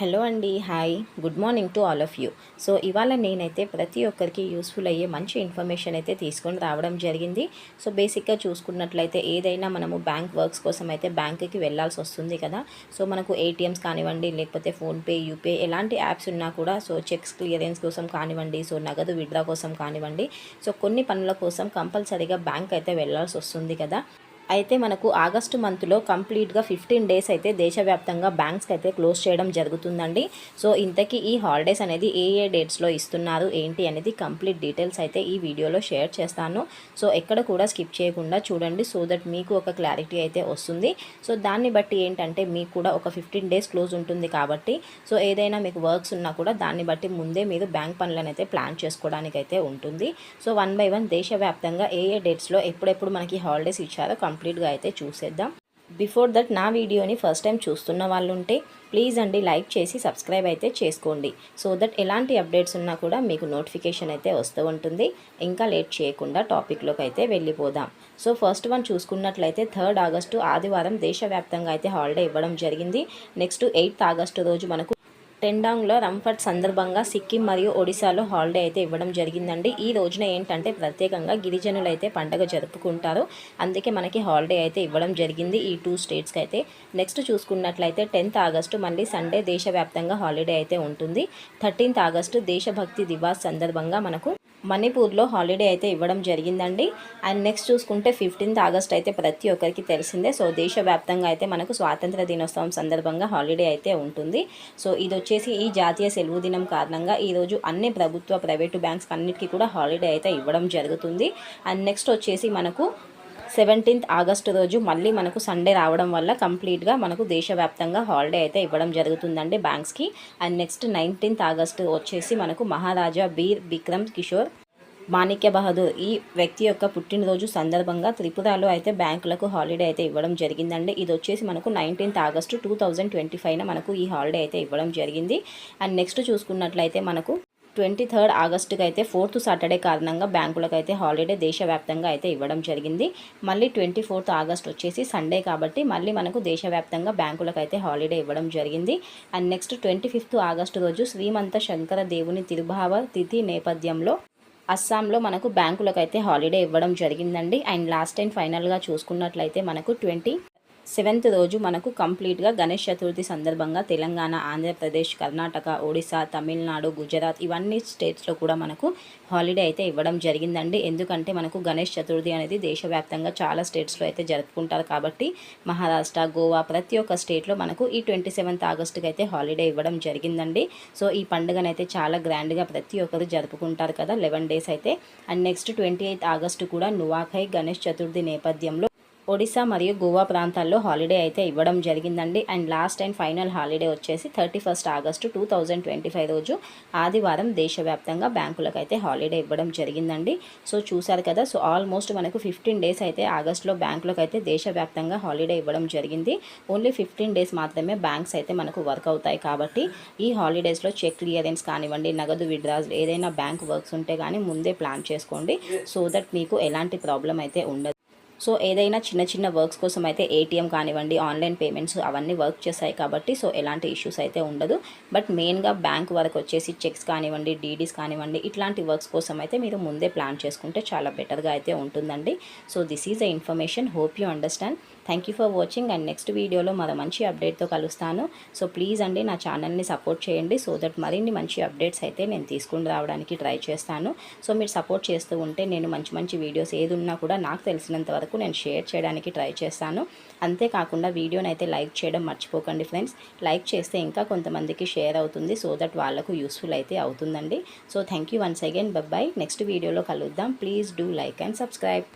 Hello అండి hi good morning to all of you. So ఇవాళ నేనైతే ప్రతి ఒక్కరికి యూస్ఫుల్ అయ్యే మంచి ఇన్ఫర్మేషన్ అయితే తీసుకొని రావడం జరిగింది. సో బేసిక్గా చూసుకున్నట్లయితే ఏదైనా మనము బ్యాంక్ వర్క్స్ కోసం అయితే బ్యాంక్కి వెళ్ళాల్సి వస్తుంది కదా. సో మనకు ఏటీఎమ్స్ కానివ్వండి లేకపోతే ఫోన్పే యూపీఐ ఎలాంటి యాప్స్ ఉన్నా కూడా సో చెక్స్ క్లియరెన్స్ కోసం కానివ్వండి సో నగదు విడ్రా కోసం కానివ్వండి. సో కొన్ని పనుల కోసం కంపల్సరీగా బ్యాంక్ అయితే వెళ్ళాల్సి వస్తుంది కదా. అయితే మనకు ఆగస్టు మంత్లో కంప్లీట్గా ఫిఫ్టీన్ డేస్ అయితే దేశవ్యాప్తంగా బ్యాంక్స్కి అయితే క్లోజ్ చేయడం జరుగుతుందండి. సో ఇంతకీ ఈ హాలిడేస్ అనేది ఏ ఏ డేట్స్లో ఇస్తున్నారు ఏంటి అనేది కంప్లీట్ డీటెయిల్స్ అయితే ఈ వీడియోలో షేర్ చేస్తాను. సో ఎక్కడ కూడా స్కిప్ చేయకుండా చూడండి సో దట్ మీకు ఒక క్లారిటీ అయితే వస్తుంది. సో దాన్ని బట్టి ఏంటంటే మీకు కూడా ఒక ఫిఫ్టీన్ డేస్ క్లోజ్ ఉంటుంది కాబట్టి సో ఏదైనా మీకు వర్క్స్ ఉన్నా కూడా దాన్ని బట్టి ముందే మీరు బ్యాంక్ పనులను అయితే ప్లాన్ చేసుకోవడానికి అయితే ఉంటుంది. సో వన్ బై వన్ దేశవ్యాప్తంగా ఏ ఏ డేట్స్లో ఎప్పుడెప్పుడు మనకి హాలిడేస్ ఇచ్చారో కంప్లీట్గా అయితే చూసేద్దాం. బిఫోర్ దట్ నా వీడియోని ఫస్ట్ టైం చూస్తున్న వాళ్ళు ఉంటే ప్లీజ్ అండి లైక్ చేసి సబ్స్క్రైబ్ అయితే చేసుకోండి. సో దట్ ఎలాంటి అప్డేట్స్ ఉన్నా కూడా మీకు నోటిఫికేషన్ అయితే వస్తూ ఉంటుంది. ఇంకా లేట్ చేయకుండా టాపిక్లోకి అయితే వెళ్ళిపోదాం. సో ఫస్ట్ వన్ చూసుకున్నట్లయితే థర్డ్ ఆగస్టు ఆదివారం దేశవ్యాప్తంగా అయితే హాలిడే ఇవ్వడం జరిగింది. నెక్స్ట్ ఎయిత్ ఆగస్టు రోజు మనకు టెండాంగ్లో రంఫట్ సందర్భంగా సిక్కిం మరియు ఒడిశాలో హాలిడే అయితే ఇవ్వడం జరిగిందండి. ఈ రోజున ఏంటంటే ప్రత్యేకంగా గిరిజనులు అయితే పండగ జరుపుకుంటారు. అందుకే మనకి హాలిడే అయితే ఇవ్వడం జరిగింది ఈ టూ స్టేట్స్కి అయితే. నెక్స్ట్ చూసుకున్నట్లయితే టెన్త్ ఆగస్టు మళ్ళీ సండే దేశవ్యాప్తంగా హాలిడే అయితే ఉంటుంది. థర్టీన్త్ ఆగస్టు దేశభక్తి దివాస్ సందర్భంగా మనకు మణిపూర్లో హాలిడే అయితే ఇవ్వడం జరిగిందండి. అండ్ నెక్స్ట్ చూసుకుంటే ఫిఫ్టీన్త్ ఆగస్ట్ అయితే ప్రతి ఒక్కరికి తెలిసిందే. సో దేశవ్యాప్తంగా అయితే మనకు స్వాతంత్ర దినోత్సవం సందర్భంగా హాలిడే అయితే ఉంటుంది. సో ఇది వచ్చేసి ఈ జాతీయ సెలవు దినం కారణంగా ఈరోజు అన్ని ప్రభుత్వ ప్రైవేటు బ్యాంక్స్ అన్నిటికీ కూడా హాలిడే అయితే ఇవ్వడం జరుగుతుంది. అండ్ నెక్స్ట్ వచ్చేసి మనకు సెవెంటీన్త్ ఆగస్టు రోజు మళ్ళీ మనకు సండే రావడం వల్ల కంప్లీట్గా మనకు దేశవ్యాప్తంగా హాలిడే అయితే ఇవ్వడం జరుగుతుందండి బ్యాంక్స్కి. అండ్ నెక్స్ట్ నైన్టీన్త్ ఆగస్టు వచ్చేసి మనకు మహారాజా బీర్ విక్రమ్ కిషోర్ మాణిక్య బహదూర్ ఈ వ్యక్తి యొక్క పుట్టినరోజు సందర్భంగా త్రిపురలో అయితే బ్యాంకులకు హాలిడే అయితే ఇవ్వడం జరిగిందండి. ఇది వచ్చేసి మనకు nineteenth August two thousand twenty ఫైవ్న మనకు ఈ హాలిడే అయితే ఇవ్వడం జరిగింది. అండ్ నెక్స్ట్ చూసుకున్నట్లయితే మనకు ట్వంటీ థర్డ్ ఆగస్టుకి అయితే ఫోర్త్ సాటర్డే కారణంగా బ్యాంకులకు అయితే హాలిడే దేశవ్యాప్తంగా అయితే ఇవ్వడం జరిగింది. మళ్ళీ ట్వంటీ ఫోర్త్ ఆగస్ట్ వచ్చేసి సండే కాబట్టి మళ్ళీ మనకు దేశవ్యాప్తంగా బ్యాంకులకు అయితే హాలిడే ఇవ్వడం జరిగింది. And next twenty fifth August రోజు శ్రీమంత శంకర దేవుని తిరుభావ తిథి నేపథ్యంలో అస్సాంలో మనకు బ్యాంకులకు అయితే హాలిడే ఇవ్వడం జరిగిందండి. అండ్ లాస్ట్ టైం ఫైనల్గా చూసుకున్నట్లయితే మనకు ట్వంటీ సెవెంత్ రోజు మనకు కంప్లీట్గా గణేష్ చతుర్థి సందర్భంగా తెలంగాణ ఆంధ్రప్రదేశ్ కర్ణాటక ఒడిశా తమిళనాడు గుజరాత్ ఇవన్నీ స్టేట్స్లో కూడా మనకు హాలిడే అయితే ఇవ్వడం జరిగిందండి. ఎందుకంటే మనకు గణేష్ చతుర్థి అనేది దేశవ్యాప్తంగా చాలా స్టేట్స్లో అయితే జరుపుకుంటారు కాబట్టి మహారాష్ట్ర గోవా ప్రతి ఒక్క స్టేట్లో మనకు ఈ ట్వంటీ సెవెంత్ ఆగస్టుకి అయితే హాలిడే ఇవ్వడం జరిగిందండి. సో ఈ పండుగనైతే చాలా గ్రాండ్గా ప్రతి ఒక్కరు జరుపుకుంటారు కదా లెవెన్ డేస్ అయితే. And next twenty eighth August కూడా నువాఖై గణేష్ చతుర్థి నేపథ్యంలో ఒడిశా మరియు గోవా ప్రాంతాల్లో హాలిడే అయితే ఇవ్వడం జరిగిందండి. And last and final holiday వచ్చేసి thirty first August two thousand twenty five రోజు ఆదివారం దేశవ్యాప్తంగా బ్యాంకులకు అయితే హాలిడే ఇవ్వడం జరిగిందండి. సో చూశారు కదా సో ఆల్మోస్ట్ మనకు ఫిఫ్టీన్ డేస్ అయితే ఆగస్టులో బ్యాంకులకు అయితే దేశవ్యాప్తంగా హాలిడే ఇవ్వడం జరిగింది. ఓన్లీ ఫిఫ్టీన్ డేస్ మాత్రమే బ్యాంక్స్ అయితే మనకు వర్క్ అవుతాయి కాబట్టి ఈ హాలిడేస్లో చెక్ క్లియరెన్స్ కానివ్వండి నగదు విడ్రాస్ ఏదైనా బ్యాంక్ వర్క్స్ ఉంటే కానీ ముందే ప్లాన్ చేసుకోండి. సో దట్ మీకు ఎలాంటి ప్రాబ్లం అయితే ఉండదు. సో ఏదైనా చిన్న చిన్న వర్క్స్ కోసం అయితే ఏటీఎం కానివ్వండి ఆన్లైన్ పేమెంట్స్ అవన్నీ వర్క్ చేస్తాయి కాబట్టి సో ఎలాంటి ఇష్యూస్ అయితే ఉండదు. బట్ మెయిన్గా బ్యాంక్ వరకు వచ్చేసి చెక్స్ కానివ్వండి డీడీస్ కానివ్వండి ఇట్లాంటి వర్క్స్ కోసం అయితే మీరు ముందే ప్లాన్ చేసుకుంటే చాలా బెటర్గా అయితే ఉంటుందండి. So this is the information hope you understand thank you for watching and next వీడియోలో మరో మంచి అప్డేట్తో కలుస్తాను. సో ప్లీజ్ అండి నా ఛానల్ని సపోర్ట్ చేయండి. సో దట్ మరిన్ని మంచి అప్డేట్స్ అయితే నేను తీసుకుని రావడానికి ట్రై చేస్తాను. సో మీరు సపోర్ట్ చేస్తూ ఉంటే నేను మంచి మంచి వీడియోస్ ఏది ఉన్నా కూడా నాకు తెలిసినంత వరకు నేను షేర్ చేయడానికి ట్రై చేస్తాను. అంతేకాకుండా వీడియోని అయితే లైక్ చేయడం మర్చిపోకండి ఫ్రెండ్స్ లైక్ చేస్తే ఇంకా కొంతమందికి షేర్ అవుతుంది. సో దట్ వాళ్ళకు యూస్ఫుల్ అయితే అవుతుందండి. So thank you once again bye next వీడియోలో కలుద్దాం. Please do like and subscribe